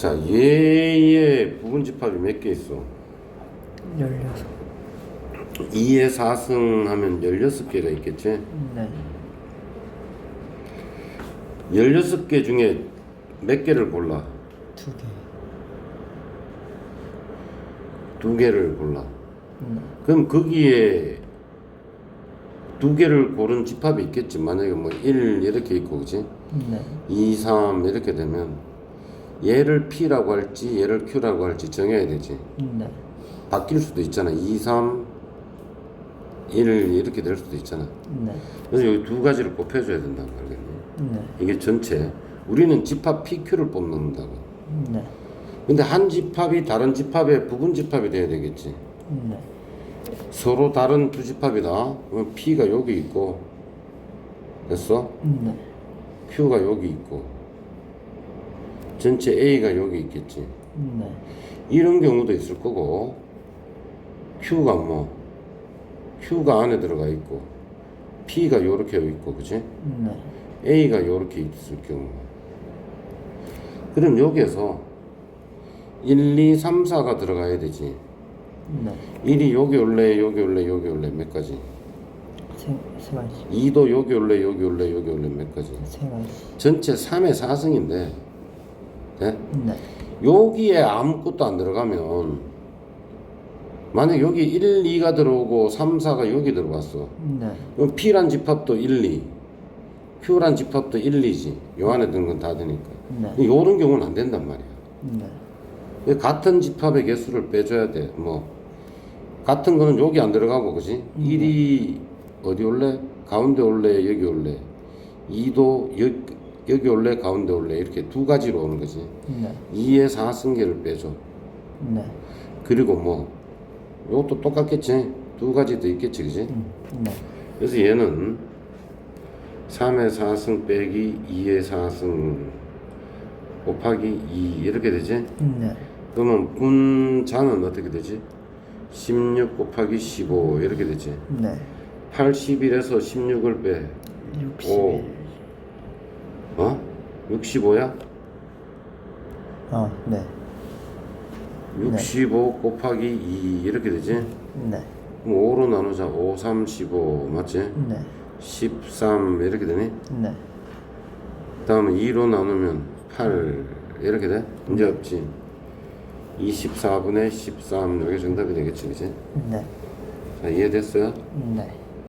자, 얘의 부분 집합이 몇 개 있어? 16. 2의 4승 하면 16개가 있겠지? 네. 16개 중에 몇 개를 골라? 두 개. 두 개를 골라. 네. 그럼 거기에 두 개를 고른 집합이 있겠지. 만약에 뭐 1 이렇게 있고, 그지? 네. 2, 3 이렇게 되면 얘를 P라고 할지 얘를 Q라고 할지 정해야 되지. 네. 바뀔 수도 있잖아. 2, 3, 1 이렇게 될 수도 있잖아. 네. 그래서 여기 두 가지를 곱해줘야 된다는 거 알겠니? 네. 이게 전체. 우리는 집합 PQ를 뽑는다고. 네. 근데 한 집합이 다른 집합의 부분 집합이 돼야 되겠지. 네. 서로 다른 두 집합이다. 그럼 P가 여기 있고, 됐어? 네. Q가 여기 있고, 전체 A가 여기 있겠지. 네. 이런 경우도 있을 거고, Q가 뭐, Q가 안에 들어가 있고, P가 요렇게 있고, 그지? 네. A가 요렇게 있을 경우. 그럼 여기에서 1, 2, 3, 4가 들어가야 되지. 네. 1이 여기 올래, 여기 올래, 여기 올래, 몇 가지? 세, 세 가지. 2도 여기 올래, 여기 올래, 여기 올래, 몇 가지? 세 가지. 전체 3의 4승인데, 네? 네. 여기에 아무것도 안 들어가면, 만약 여기 1, 2가 들어오고 3, 4가 여기 들어왔어. 네. 그럼 P란 집합도 1, 2, Q란 집합도 1, 2지. 요 안에 든건다 되니까. 네. 요런 경우는 안 된단 말이야. 네. 같은 집합의 개수를 빼줘야 돼. 뭐 같은 거는 여기 안 들어가고 그지? 1이 어디 올래? 가운데 올래? 여기 올래? 2도 여, 여기 올래? 가운데 올래? 이렇게 두 가지로 오는 거지. 네. 2의 4승계를 빼줘. 네. 그리고 뭐 이것도 똑같겠지. 두 가지 더 있겠지, 그지? 음. 네. 그래서 얘는 3의 4승 빼기 2의 4승 곱하기 2 이렇게 되지? 네. 그러면 분자는 어떻게 되지? 16 곱하기 15 이렇게 되지. 네. 81에서 16을 빼. 61. 어? 65야? 아, 네. 65 곱하기 2 이렇게 되지. 네. 그럼 5로 나누자. 5, 3, 15 맞지? 네. 13 이렇게 되니? 네. 다음에 2로 나누면 8 이렇게 돼? 문제 없지. 24분의 13 여기 정답이 되겠지, 그지? 네. 자, 이해됐어요? 네.